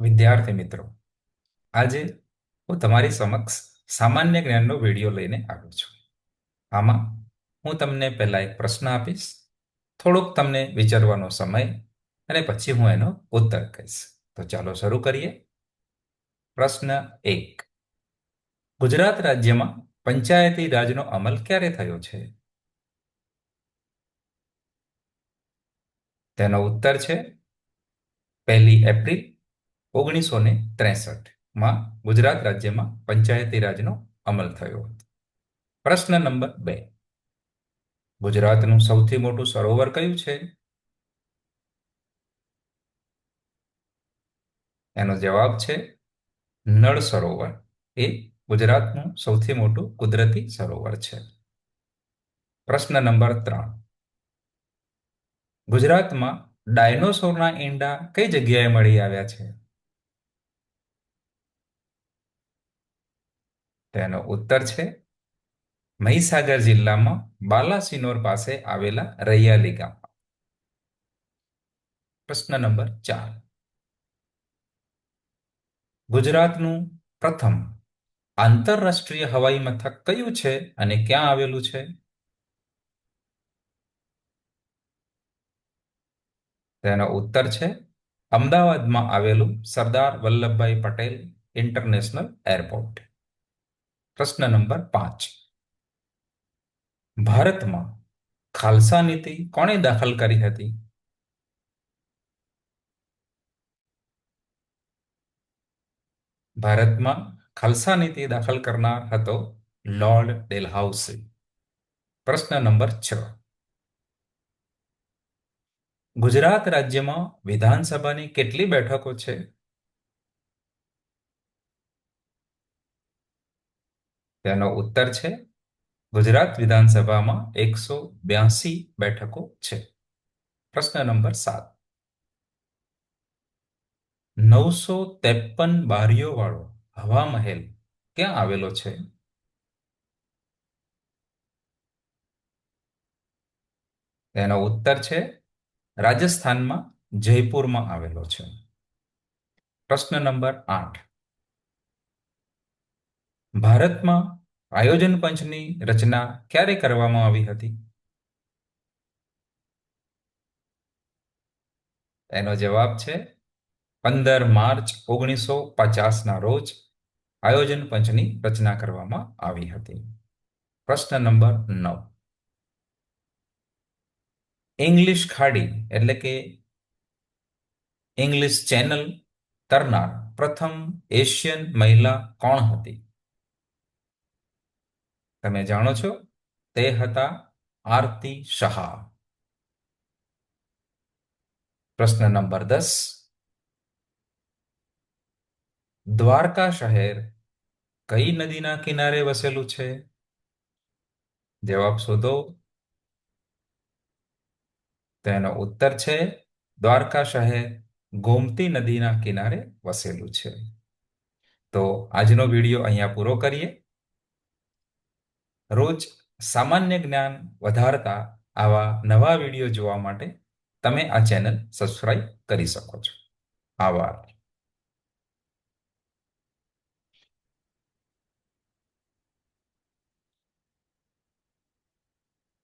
વિદ્યાર્થી મિત્રો, આજે હું તમારી સમક્ષ સામાન્ય જ્ઞાનનો વીડિયો લઈને આવ્યો છું. આમાં હું તમને પહેલા એક પ્રશ્ન આપીશ, થોડોક તમને વિચારવાનો સમય અને પછી હું એનો ઉત્તર કહીશ. તો ચાલો શરૂ કરીએ. પ્રશ્ન એક. ગુજરાત રાજ્યમાં પંચાયતી રાજનો અમલ ક્યારે થયો છે? તેનો ઉત્તર છે પહેલી એપ્રિલ ઓગણીસો ને ત્રેસઠમાં ગુજરાત રાજ્યમાં પંચાયતી રાજનો અમલ થયો હતો. પ્રશ્ન નંબર બે. ગુજરાતનું સૌથી મોટું સરોવર કયું છે? એનો જવાબ છે નળ સરોવર. એ ગુજરાતનું સૌથી મોટું કુદરતી સરોવર છે. પ્રશ્ન નંબર ત્રણ. ગુજરાતમાં ડાયનોસોરના ઈંડા કઈ જગ્યાએ મળી આવ્યા છે? તેનો ઉત્તર છે મહીસાગર જિલ્લામાં બાલાસિનોર પાસે આવેલા રૈયાલી ગામમાં પ્રશ્ન નંબર ચાર. ગુજરાતનું પ્રથમ આંતરરાષ્ટ્રીય હવાઈ મથક કયું છે અને ક્યાં આવેલું છે? તેનો ઉત્તર છે અમદાવાદમાં આવેલું સરદાર વલ્લભભાઈ પટેલ ઇન્ટરનેશનલ એરપોર્ટ. પ્રશ્ન નંબર પાંચ. ભારતમાં ખાલસા નીતિ કોણે દાખલ કરી હતી? ભારતમાં ખાલસા નીતિ દાખલ કરનાર હતો લોર્ડ ડેલહાઉસી. પ્રશ્ન નંબર છ. ગુજરાત રાજ્યમાં વિધાનસભાની કેટલી બેઠકો છે? તેનો ઉત્તર છે, ગુજરાત વિધાનસભામાં એકસો બ્યાસી બેઠકો છે. પ્રશ્ન નંબર સાત. નવસો ત્રેપન બારીઓ વાળો હવા મહેલ ક્યાં આવેલો છે? તેનો ઉત્તર છે, રાજસ્થાનમાં જયપુરમાં આવેલો છે. પ્રશ્ન નંબર આઠ. ભારતમાં આયોજન પંચની રચના ક્યારે કરવામાં આવી હતી? એનો જવાબ છે પંદર માર્ચ ઓગણીસો પચાસના રોજ આયોજન પંચની રચના કરવામાં આવી હતી. પ્રશ્ન નંબર નવ. ઇંગ્લિશ ખાડી એટલે કે ઇંગ્લિશ ચેનલ તરનાર પ્રથમ એશિયન મહિલા કોણ હતી? તમે જાણો છો? તે હતા આરતી શાહ. પ્રશ્ન નંબર દસ. દ્વારકા શહેર કઈ નદીના કિનારે વસેલું છે? જવાબ શોધો. તેનો ઉત્તર છે, દ્વારકા શહેર ગોમતી નદીના કિનારે વસેલું છે. તો આજનો વીડિયો અહીંયા પૂરો કરીએ. રોજ સામાન્ય જ્ઞાન વધારતા આવા નવા વીડિયો જોવા માટે તમે આ ચેનલ સબસ્ક્રાઇબ કરી શકો છો. આભાર.